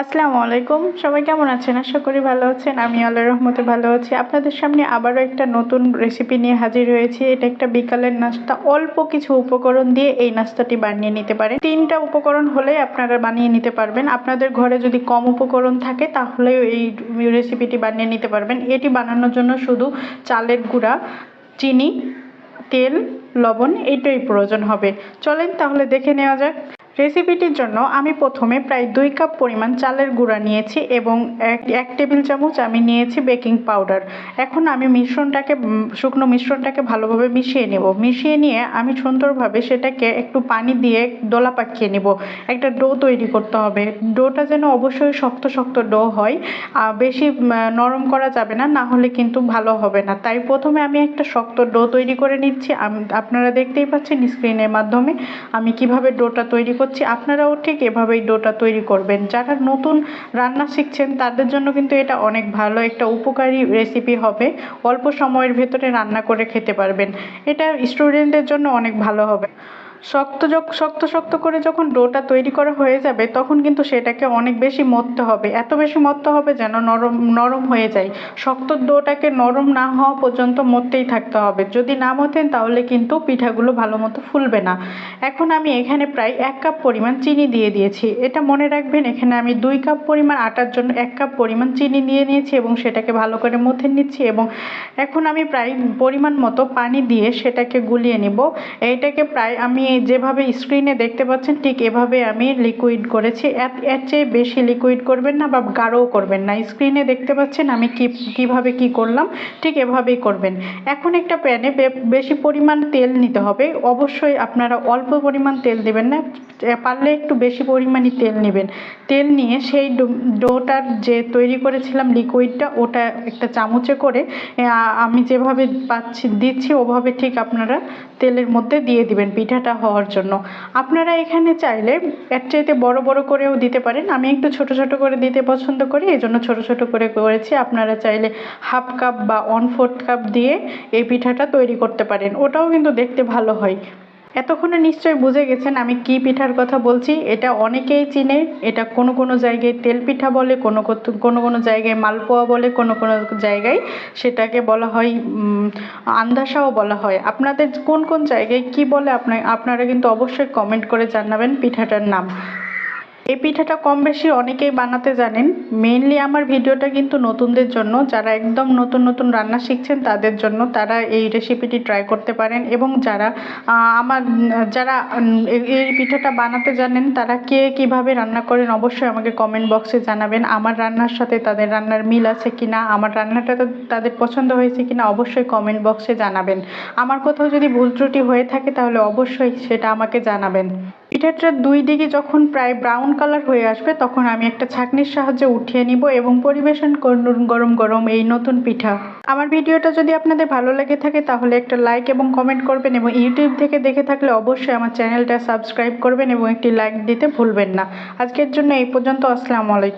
আসসালামু আলাইকুম। সবাই কেমন আছেন? আশা করি ভালো আছেন। আমি আল্লাহর রহমতে ভালো আছি। আপনাদের সামনে আবারও একটা নতুন রেসিপি নিয়ে হাজির হয়েছি। এটা একটা বিকালের নাস্তা। অল্প কিছু উপকরণ দিয়ে এই নাস্তাটি বানিয়ে নিতে পারেন। তিনটা উপকরণ হলেই আপনারা বানিয়ে নিতে পারবেন। আপনাদের ঘরে যদি কম উপকরণ থাকে, তাহলেও এই রেসিপিটি বানিয়ে নিতে পারবেন। এটি বানানোর জন্য শুধু চালের গুঁড়া, চিনি, তেল, লবণ এইটাই প্রয়োজন হবে। চলেন তাহলে দেখে নেওয়া যাক। রেসিপিটির জন্য আমি প্রথমে প্রায় দুই কাপ পরিমাণ চালের গুঁড়া নিয়েছি এবং এক টেবিল চামচ আমি নিয়েছি বেকিং পাউডার। এখন আমি মিশ্রণটাকে শুকনো মিশ্রণটাকে ভালোভাবে মিশিয়ে নেব। মিশিয়ে নিয়ে আমি সুন্দরভাবে সেটাকে একটু পানি দিয়ে দোলা পাকিয়ে নেব। একটা ডো তৈরি করতে হবে। ডোটা যেন অবশ্যই শক্ত শক্ত ডো হয়। আর বেশি নরম করা যাবে না না হলে কিন্তু ভালো হবে না। তাই প্রথমে আমি একটা শক্ত ডো তৈরি করে নিচ্ছি। আপনারা দেখতেই পাচ্ছেন স্ক্রিনের মাধ্যমে আমি কীভাবে ডোটা তৈরি করছি, আপনারাও ঠিক এভাবেই ডোটা তৈরি করবেন। যারা নতুন রান্না শিখছেন, তাদের জন্য কিন্তু এটা অনেক ভালো একটা উপকারী রেসিপি হবে। অল্প সময়ের ভেতরে রান্না করে খেতে পারবেন। এটা স্টুডেন্টদের জন্য অনেক ভালো হবে। শক্ত শক্ত শক্ত করে যখন ডোটা তৈরি করা হয়ে যাবে, তখন কিন্তু সেটাকে অনেক বেশি মথতে হবে। এত বেশি মথতে হবে যেন নরম নরম হয়ে যায়। শক্ত ডোটাকে নরম না হওয়া পর্যন্ত মথতেই থাকতে হবে। যদি না মতেন, তাহলে কিন্তু পিঠাগুলো ভালো মতো ফুলবে না। এখন আমি এখানে প্রায় এক কাপ পরিমাণ চিনি দিয়ে দিয়েছি। এটা মনে রাখবেন, এখানে আমি দুই কাপ পরিমাণ আটার জন্য এক কাপ পরিমাণ চিনি দিয়ে নিয়েছি এবং সেটাকে ভালো করে মথে নিচ্ছি এবং এখন আমি প্রায় পরিমাণ মতো পানি দিয়ে সেটাকে গুলিয়ে নিব। এইটাকে প্রায় আমি যেভাবে স্ক্রিনে দেখতে পাচ্ছেন, ঠিক এভাবে আমি লিকুইড করেছি। এর চেয়ে বেশি লিকুইড করবেন না বা গাঢ়ও করবেন না। স্ক্রিনে দেখতে পাচ্ছেন আমি কি, কীভাবে কি করলাম, ঠিক এভাবেই করবেন। এখন একটা প্যানে বেশি পরিমাণ তেল নিতে হবে। অবশ্যই আপনারা অল্প পরিমাণ তেল দেবেন না পারলে একটু বেশি পরিমাণই তেল নেবেন। তেল নিয়ে সেই ডোটার যে তৈরি করেছিলাম লিকুইডটা ওটা একটা চামচে করে আমি যেভাবে পাচ্ছি, দিচ্ছি, ওভাবে ঠিক আপনারা তেলের মধ্যে দিয়ে দিবেন। পিঠাটা হওয়ার জন্য। আপনারা এখানে চাইলে এর চাইতে বড় বড় করেও দিতে পারেন। আমি একটু ছোট ছোট করে দিতে পছন্দ করি এই জন্য ছোটো ছোটো করে করেছি। আপনারা চাইলে হাফ কাপ বা ওয়ান ফোর্থ কাপ দিয়ে এই পিঠাটা তৈরি করতে পারেন। ওটাও কিন্তু দেখতে ভালো হয়। এতক্ষণে নিশ্চয়ই বুঝে গেছেন আমি কি পিঠার কথা বলছি। এটা অনেকেই চিনে। এটা কোনো কোনো জায়গায় তেল পিঠা বলে, কোনো কোনো কোনো জায়গায় মালপোয়া বলে, কোনো কোনো জায়গায় সেটাকে বলা হয় আন্দাসাও বলা হয়। আপনাদের কোন কোন জায়গায় কি বলে আপনার আপনারা কিন্তু অবশ্যই কমেন্ট করে জানাবেন পিঠাটার নাম। এই পিঠাটা কম বেশি অনেকেই বানাতে জানেন। মেইনলি আমার ভিডিওটা কিন্তু নতুনদের জন্য। যারা একদম নতুন নতুন রান্না শিখছেন, তাদের জন্য তারা এই রেসিপিটি ট্রাই করতে পারেন। এবং যারা আমার, যারা এই- পিঠাটা বানাতে জানেন, তারা কে কীভাবে রান্না করেন অবশ্যই আমাকে কমেন্ট বক্সে জানাবেন। আমার রান্নার সাথে তাদের রান্নার মিল আছে কিনা, আমার রান্নাটা তাদের পছন্দ হয়েছে কিনা, অবশ্যই কমেন্ট বক্সে জানাবেন। আমার কোথাও যদি ভুল ত্রুটি হয়ে থাকে, তাহলে অবশ্যই সেটা আমাকে জানাবেন। পিঠাটার দুই দিকে যখন প্রায় ব্রাউন কালার হয়ে আসবে, তখন আমি একটা ছাঁকনির সাহায্যে উঠিয়ে নিব এবং পরিবেশন করুন গরম গরম এই নতুন পিঠা। আমার ভিডিওটা যদি আপনাদের ভালো লেগে থাকে তাহলে একটা লাইক এবং কমেন্ট করবেন এবং ইউটিউব থেকে দেখে থাকলে অবশ্যই আমার চ্যানেলটা সাবস্ক্রাইব করবেন এবং একটি লাইক দিতে ভুলবেন না। আজকের জন্য এই পর্যন্ত, আসসালামু আলাইকুম।